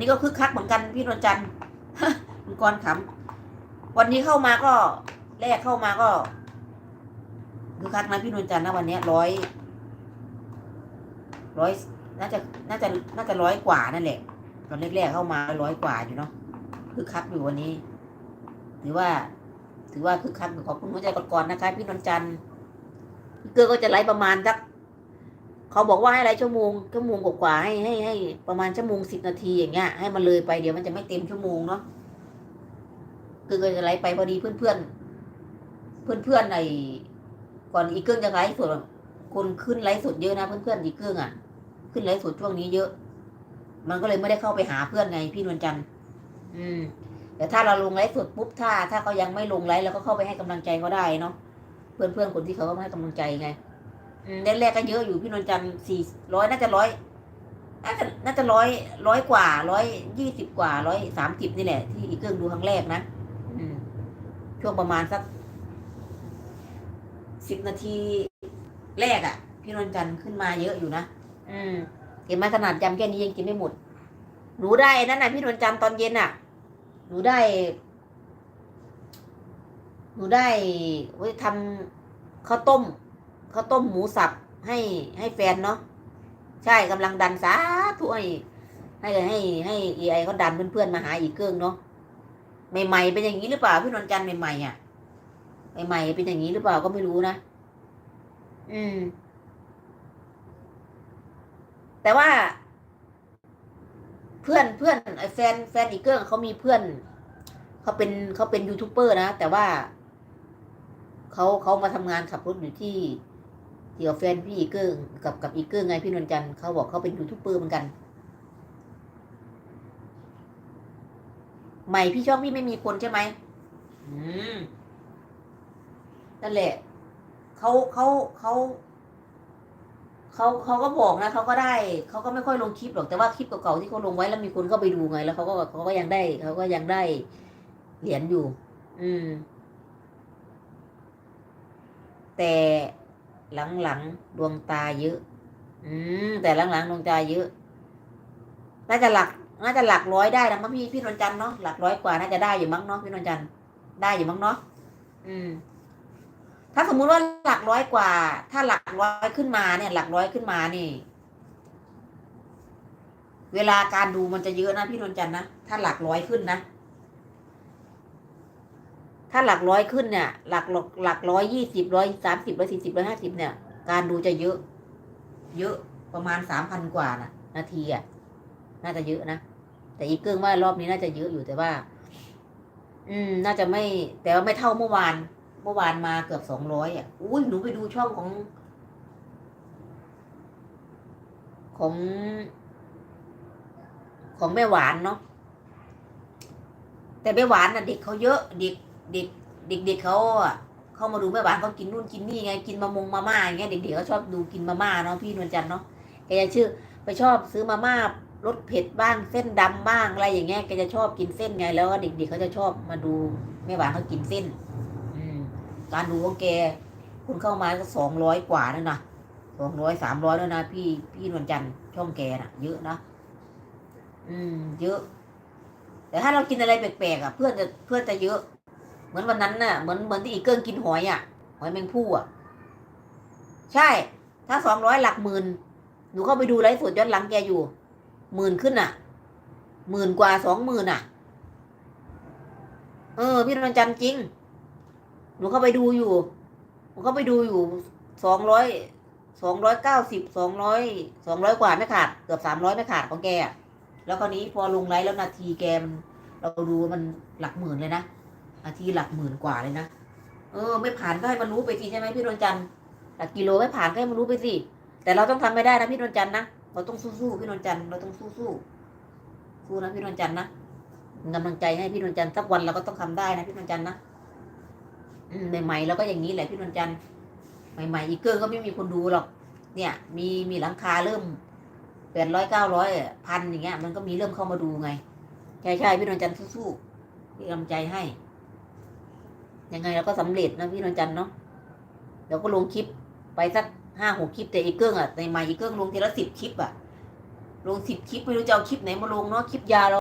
นี่ก็คึกคักเหมือนกันพี่นวลจันทร์คุณกรณ์ขำวันนี้เข้ามาก็แรกเข้ามาก็คึกคักนะพี่นวลจันทร์นะวันนี้ร้อยร้อยน่าจะน่าจะน่าจะร้อยกว่านั่นแหละตอนแรกๆเข้ามาร้อยกว่าอยู่เนาะคึกคักอยู่วันนี้ถือว่า ถือว่าคึกคักอยู่ขอบคุณหัวใจก่อนๆนะคะ พี่นวลจันทร์เกอร์ก็จะไลฟ์ประมาณสัก เขาบอกว่าให้ไลฟ์ชั่วโมงชั่วโมงกว่าให้ให้ให้ประมาณชั่วโมงสิบนาทีอย่างเงี้ยให้มันเลยไปเดี๋ยวมันจะไม่เต็มชั่วโมงเนาะคือก็จะไลฟ์ไปพอดีเพื่อนเพื่อนเพื่อนเพื่อนในก่อนอีกเครื่องจะไลฟ์สดคนขึ้นไลฟ์สดเยอะนะเพื่อนเพื่อนอีกเครื่องอะ ขึ้นไลฟ์สดช่วงนี้เยอะ มันก็เลยไม่ได้เข้าไปหาเพื่อนไงพี่นวลจันทร์อืมแต่ถ้าเราลงไลฟ์สดปุ๊บถ้า ถ้าเขายังไม่ลงไลฟ์เราก็เข้าไปให้กำลังใจเขาได้เนาะเพื่อนเพื่อนคนที่เขาก็มาให้กำลังใจไง อืมแรกๆก็เยอะอยู่พี่นวลจันทร์สี่ร้อยน่าจะร้อยน่าจะน่าจะร้อยร้อยกว่าร้อยยี่สิบกว่าร้อยสามสิบนี่แหละ ที่อีกเครื่องดูครั้งแรกนะอืมช่วงประมาณสักสิบนาทีแรกอะ่ะ พี่นวลจันทร์ขึ้นมาเยอะอยู่นะอืมเห็นไหมขนาดยำแค่นี้ยังกินไม่หมด หนูได้นั่นน่ะพี่นวลจันทร์ตอนเย็นอะ หนูได้ หนูได้ไว้ทำข้าวต้ม ข้าวต้มหมูสับให้ให้แฟนเนาะใช่กำลังดันสาธุให้ให้ให้ให้เอไอเขาดันเพื่อนๆมาหาอีกเครื่องเนาะใหม่ๆเป็นอย่างนี้หรือเปล่าพี่นวลจันใหม่ๆอะใหม่ๆเป็นอย่างนี้หรือเปล่าก็ไม่รู้นะอืม แต่ว่า เพื่อนเพื่อนไอ้แฟนแฟนอีกเกิร์เขามีเพื่อนเขาเป็นเขาเป็นยูทูบเบอร์นะแต่ว่าเขาเขามาทำงานขับรถอยู่ที่ ที่กับแฟนพี่อีเกิร์กับกับอีเกิร์ไงพี่นวลจันทร์เขาบอกเขาเป็นยูทูบเบอร์เหมือนกัน ใหม่พี่ช่องพี่ไม่มีคนใช่ไหมอืมนั่นแหละเขาเขาเขาเขาเขาก็บอกนะเขาก็ได้เขาก็ไม่ค่อยลงคลิปหรอกแต่ว่าคลิปเก่าๆที่เขาลงไว้แล้วมีคนเข้าไปดูไง แล้วเขาก็เขาก็ยังได้เขาก็ยังได้เหรียญอยู่ อืม แต่ หลังๆดวงตาเยอะ อืมแต่หลังๆดวงตาเยอะ น่าจะหลัก น่าจะหลักร้อยได้นะมั้งพี่พี่นวลจันเนาะหลักร้อยกว่าน่าจะได้อยู่มั้งเนาะพี่นวลจันได้อยู่มั้งเนาะอืม ถ้าสมมุติว่าหลักร้อยกว่า ถ้าหลักร้อยขึ้นมาเนี่ย หลักร้อยขึ้นมานี่ เวลาการดูมันจะเยอะนะพี่นวลจันนะถ้าหลักร้อยขึ้นนะ ถ้าหลักร้อยขึ้นเนี่ย หลักหลักหลักร้อยยี่สิบร้อยสามสิบร้อยสี่สิบร้อยห้าสิบเนี่ย การดูจะเยอะ เยอะประมาณสามพันกว่านะนาทีอะ น่าจะเยอะนะ แต่อีกเกิงว่ารอบนี้น่าจะเยอะอยู่แต่ว่า อืม น่าจะไม่ แต่ว่าไม่เท่าเมื่อวาน เมื่อวานมาเกือบสองร้อยอะ อุ้ยหนูไปดูช่องของ ของ ของแม่หวานเนาะแต่แม่หวานน่ะเด็กเขาเยอะเด็ก เด็กเด็กเด็กเขาอะเข้ามาดูแม่หวานเขากินนู่นกินนี่ไงกินมามงมาม่าอย่างเงี้ยเด็กๆเขาชอบดูกินมาม่าเนาะพี่นวลจันทร์เนาะแกจะชื่อไปชอบซื้อมาม่ารสเผ็ดบ้างเส้นดำบ้างอะไรอย่างเงี้ยแกจะชอบกินเส้นไง แล้วก็เด็กๆเขาจะชอบมาดูแม่หวานเขากินเส้น อืมการดูของแกคุณเข้ามาก็สองร้อยกว่านั่นนะสองร้อยสามร้อยแล้วนะพี่พี่นวลจันทร์ช่องแกน่ะ เยอะนะอืม เยอะ แต่ถ้าเรากินอะไรแปลกๆอะ เพื่อนจะเพื่อนจะเยอะ เหมือนวันนั้นน่ะเหมือนเหมือนที่อีเกิ้งกินหอยอะหอยแมงผู้อะ ใช่ ถ้าสองร้อยหลักหมื่นหนูเข้าไปดูไลฟ์สดย้อนหลังแกอยู่หมื่นขึ้นอะหมื่นกว่าสองหมื่นอะ เออ พี่นวลจันทร์จริง หนูเข้าไปดูอยู่หนูเข้าไปดูอยู่สองร้อยสองร้อยเก้าสิบสองร้อยสองร้อยกว่าไม่ขาดเกือบสามร้อยไม่ขาดของแกอะแล้วคราวนี้พอลงไลฟ์แล้วนาทีแกมันเราดูมันหลักหมื่นเลยนะ นาทีหลักหมื่นกว่าเลยนะ เออ ไม่ผ่านก็ให้มันรู้ไปสิใช่ไหมพี่นวลจันทร์หลักกิโลไม่ผ่านก็ให้มันรู้ไปสิ แต่เราต้องทำไม่ได้นะพี่นวลจันทร์นะ เราต้องสู้ๆพี่นวลจันทร์เราต้องสู้ๆสู้นะพี่นวลจันทร์นะกำลังใจให้พี่นวลจันทร์สักวันเราก็ต้องทำได้นะพี่นวลจันทร์นะอืมใหม่ๆเราก็อย่างนี้แหละพี่นวลจันทร์ใหม่ๆอีกเกอร์ก็ไม่มีคนดูหรอก เนี่ย มีมีหลังคาเริ่มแปดร้อยเก้าร้อยพันอย่างเงี้ย มันก็มีเริ่มเข้ามาดูไง ใช่ใช่พี่นวลจันทร์สู้ๆพี่กำลังใจให้ ยังไงเราก็สำเร็จนะพี่นวลจันทร์เนาะเดี๋ยวก็ลงคลิปไปสักห้าหกคลิปแต่อีกเกิ้งอะในใหม่อีกเกิ้งลงทีละสิบคลิปอะลงสิบคลิปไม่รู้จะเอาคลิปไหนมาลงเนาะคลิปยาเรา